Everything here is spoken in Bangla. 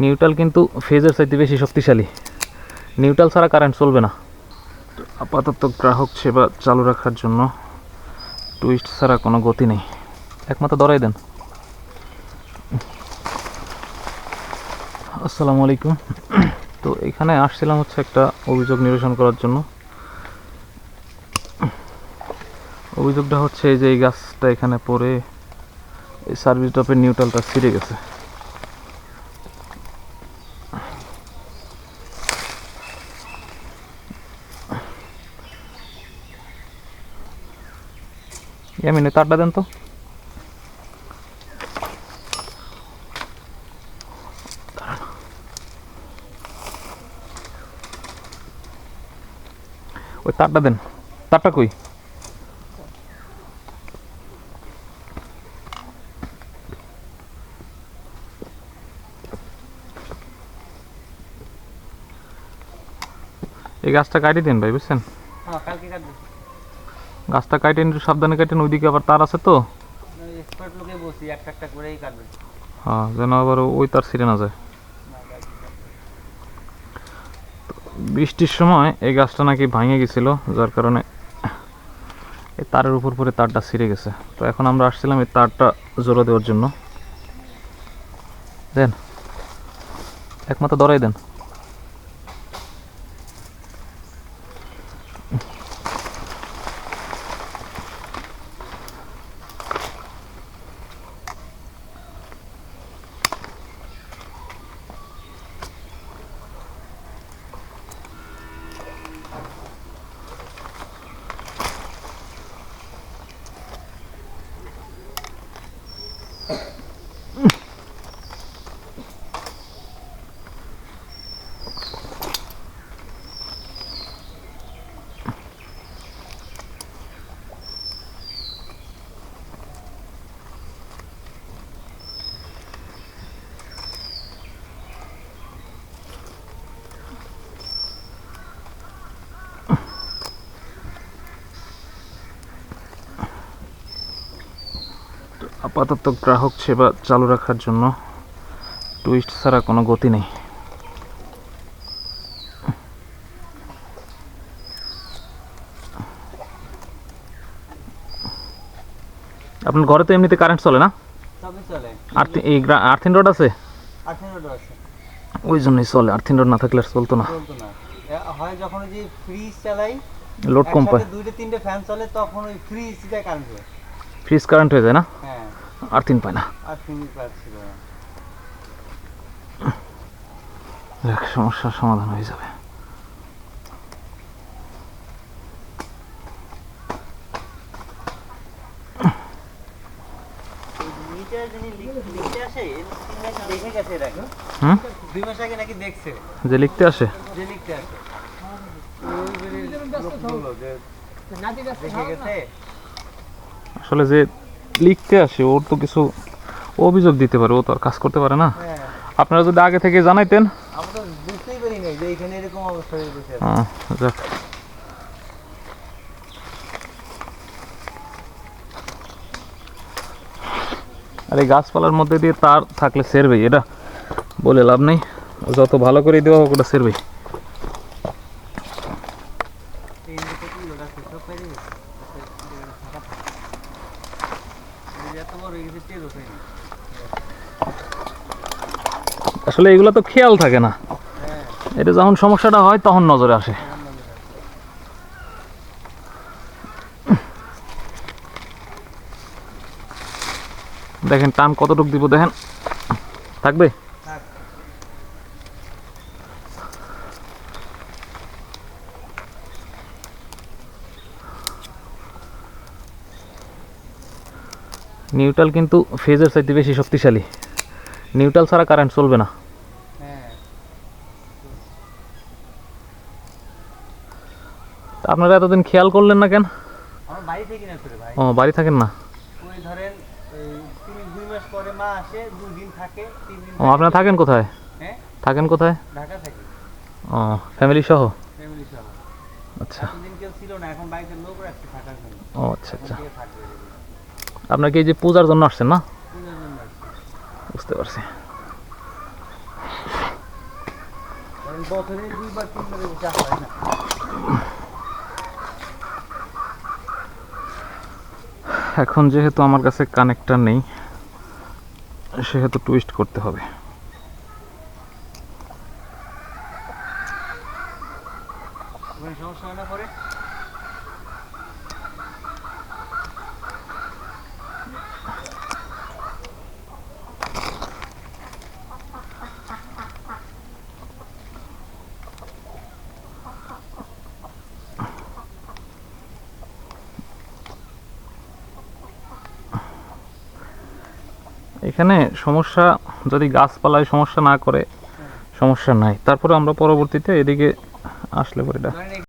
নিউট্রাল কিন্তু ফেজের চাইতে বেশি শক্তিশালী। নিউট্রাল ছাড়া কারেন্ট চলবে না। আপাতত গ্রাহক সেবা চালু রাখার জন্য টুইস্ট ছাড়া কোনো গতি নেই। একমাত্র ধরাই দেন। আসসালামু আলাইকুম। তো এখানে আসছিলাম হচ্ছে একটা অভিযোগ নিরসন করার জন্য। অভিযোগটা হচ্ছে এই যে এই গাছটা এখানে পড়ে, এই সার্ভিস ড্রপের নিউট্রালটা ছিঁড়ে গেছে। এমনি তারটা দেন তো ওই তারটা দেন তারটা কই এই গাছটা কাটি দিন ভাই বুঝছেন হ্যাঁ কালকে কাটবে গাছটা কাটেন একটু সাবধানে কাটেন ওইদিকে আবার তার আছে তো। এক্সপার্ট লোকে বসি একটা একটা করেই কাটবে হ্যাঁ যেন আবার ওই তার ছিঁড়ে না যায়। বৃষ্টির সময় এই গাছটা নাকি ভাঙে গেছিল যার কারণে এই তারের উপর পরে তারটা ছিঁড়ে গেছে। তো এখন আমরা আসছিলাম এই তারটা জোড়া দেওয়ার জন্য। দেন একমাত্র দরাই দেন। আপাতত গ্রাহক সেবা চালু রাখার জন্য টুইস্ট ছাড়া কোনো গতি নেই। আপনার ঘরে তো এমনিতে কারেন্ট চলে না? আর্থিন এই আর্থিন রোড আছে? ওই জন্যই চলে আর্থিন রোড না থাকলে আর চলতো না। চলতো না। এ, হয় যখন যে ফ্রিজ চালাই লোড কম পায়। দুইটা তিনটে ফ্যান চলে তখন ওই ফ্রিজটা কারেন্ট হয় ফ্রিজ কারেন্ট হয়ে যায় না? হ্যাঁ আর্থিন পায় না। আর সমস্যার সমাধান হয়ে যাবে। মিটার যিনি আসে এর গেছে এর দুই মাস আগে নাকি দেখছে? যে লিখতে আসে। যে লিখতে আসে। আসলে যে লিখতে আসে ওর তো কিছু অভিযোগ দিতে পারে ও তো আর কাজ করতে পারে না। হ্যাঁ। আপনারা যদি আগে থেকে জানাইতেন। অবস্থা হয়ে যাক। আর এই গাছপালার মধ্যে দিয়ে তার থাকলে সেরবে এটা বলে লাভ নেই। যত ভালো করে দেওয়া হোক ওটা সেরবেই। আসলে এগুলো তো খেয়াল থাকে না। এটা যখন সমস্যাটা হয়, তখন নজরে আসে। দেখেন, টান কতটুক দিব দেখেন। থাকবে থাক। নিউট্রাল কিন্তু ফেজের চাইতে বেশি শক্তিশালী। নিউট্রাল ছাড়া কারেন্ট চলবে না। আপনারা এতদিন খেয়াল করলেন না কেন? ও বাড়ি থাকেন না? ও আপনারা থাকেন কোথায়? হ্যাঁ? থাকেন কোথায়? ও ফ্যামিলি সহ? আচ্ছা। ও আচ্ছা আচ্ছা। কে থাকবে আপনার কি এই যে পূজার জন্য আসছেন না। বুঝতে পারছি। এখন যেহেতু আমার কাছে কানেক্টর নেই, সেহেতু টুইস্ট করতে হবে। সমস্যা না এখানে সমস্যা, যদি গাছপালায় সমস্যা না করে, সমস্যা নাই। তারপরে আমরা পরবর্তীতে এদিকে আসলে পরে এটা